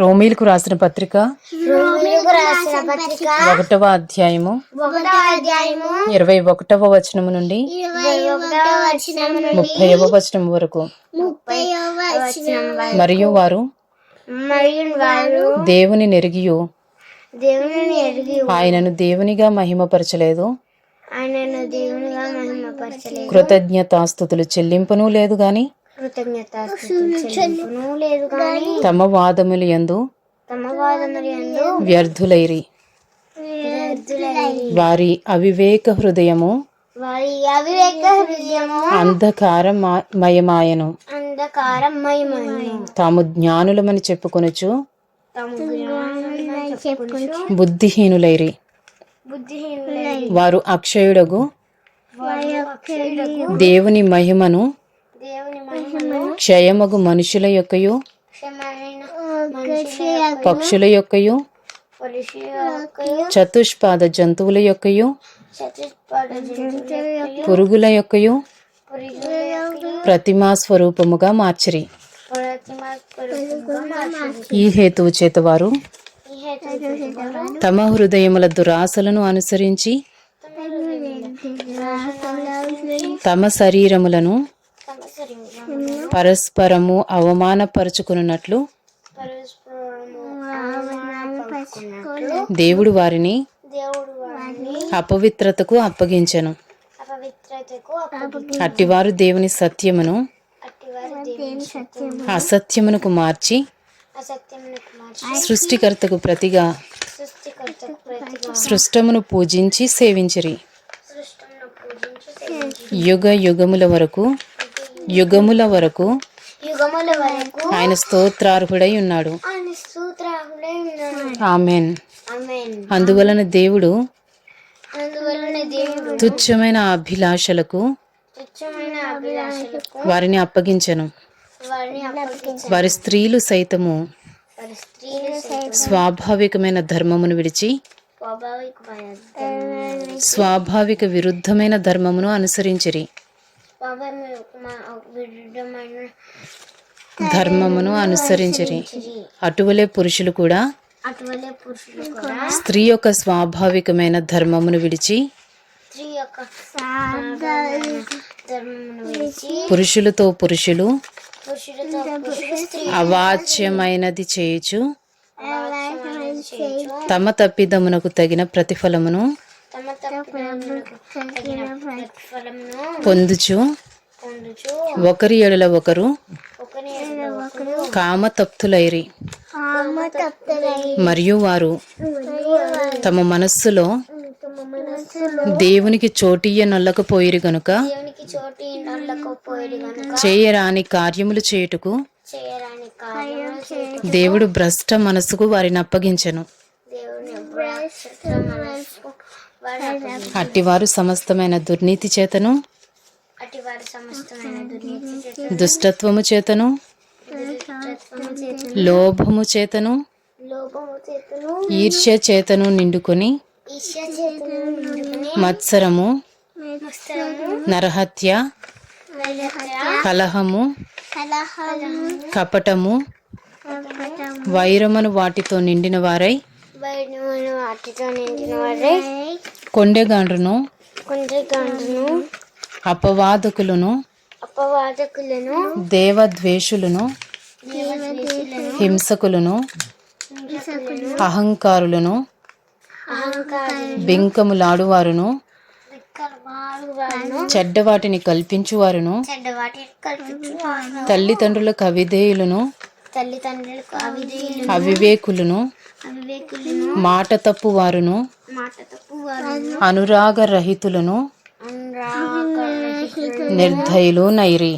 రోమీలకు రాసిన పత్రిక రోమిలకు రాసిన పత్రిక ఒకటవ అధ్యాయము ఇరవై ఒకటవ వచనము నుండి ముప్పైవ వచనం వరకు. మరియు వారు దేవుని నెరిగియు. దేవుని ఎరిగి ఆయనను దేవునిగా మహిమపరచలేదు. ఆయనను దేవునిగా మహిమపరచలేదు. కృతజ్ఞతాస్థుతులు చెల్లింపను లేదు గాని కృతజ్ఞత చెల్లింపును లేదు కానీ తమ వాదములు యందు తమ వాదములు యందు వ్యర్థులైరి. వ్యర్థులై వారి అవివేక హృదయము వారి అవివేక హృదయము అంధకారమయమాయను. తాము జ్ఞానులమని చెప్పుకొనుచు బుద్ధిహీనులైరి. బుద్ధిహీనులై వారు అక్షయుడగు దేవుని మహిమను క్షయమగు మనుషుల యొక్కయు పక్షుల యొక్కయు చతుష్పాద జంతువుల యొక్కయు పురుగుల యొక్కయు ప్రతిమా స్వరూపముగా మార్చిరి. ఈ హేతువు చేత వారు తమ హృదయముల దురాశలను అనుసరించి తమ శరీరములను పరస్పరము అవమానపరుచుకున్నట్లు దేవుడు వారిని అపవిత్రతకు అప్పగించెను. అట్టివారు దేవుని సత్యమును అసత్యమునకు మార్చి సృష్టికర్తకు ప్రతిగా సృష్టమును పూజించి సేవించిరి. యుగ యుగముల వరకు యుగముల వరకు యుగముల వరకు ఆయన స్తోత్రార్హుడై ఉన్నాడు. ఆయన సూత్రాహుడై ఉన్నాడు. ఆమెన్. అందువలన దేవుడు అందువలన దేవుడు తుచ్చమైన అభిలాషలకు తుచ్చమైన అభిలాషలకు వారిని అప్పగించెను. వారి స్త్రీలు సైతము స్వాభావికమైన ధర్మమును విడిచి స్వాభావిక విరుద్ధమైన ధర్మమును అనుసరించిరి. ధర్మమును అనుసరించిరి. అటువలే పురుషులు కూడా అటువలే పురుషులు కూడా స్త్రీ యొక్క స్వాభావికమైన ధర్మమును విడిచి స్త్రీ యొక్క స్వాభావికమైన ధర్మమును విడిచి పురుషులతో పురుషులు అవాచ్యమైనది చేయుచు తమ తప్పిదమునకు తగిన ప్రతిఫలమును పొందుచు. ఒకరి ఎడల ఒకరు కామతప్తులైరి కామ తప్తులై మరియు వారు తమ మనస్సులో దేవునికి చోటియ్య నొల్లకపోయిరి గనుక చేయరాని కార్యములు చేయుటకు దేవుడు భ్రష్ట మనసుకు వారిని అప్పగించెను. అట్టివారు సమస్తమైన దుర్నీతి చేతను దుష్టత్వము చేతను లోభము చేతను ఈర్ష్య చేతను నిండుకొని మత్సరము నరహత్య కలహము కపటము వైరమును వాటితో నిండిన వారై వాటితో నిండిన వారే కొండెగాండ్రును గంటను అపవాదకులను అపవాదకులను దేవద్వేషులను హింసకులను అహంకారులను బింకములాడువారును చెడ్డవాటిని కల్పించువారును చెడ్డవాటి కల్పించువారు తల్లిదండ్రులకు అవివేకులను మాట తప్పు వారును అనురాగరహితులను అనురాగరహితులు నిర్దయులు నైరి.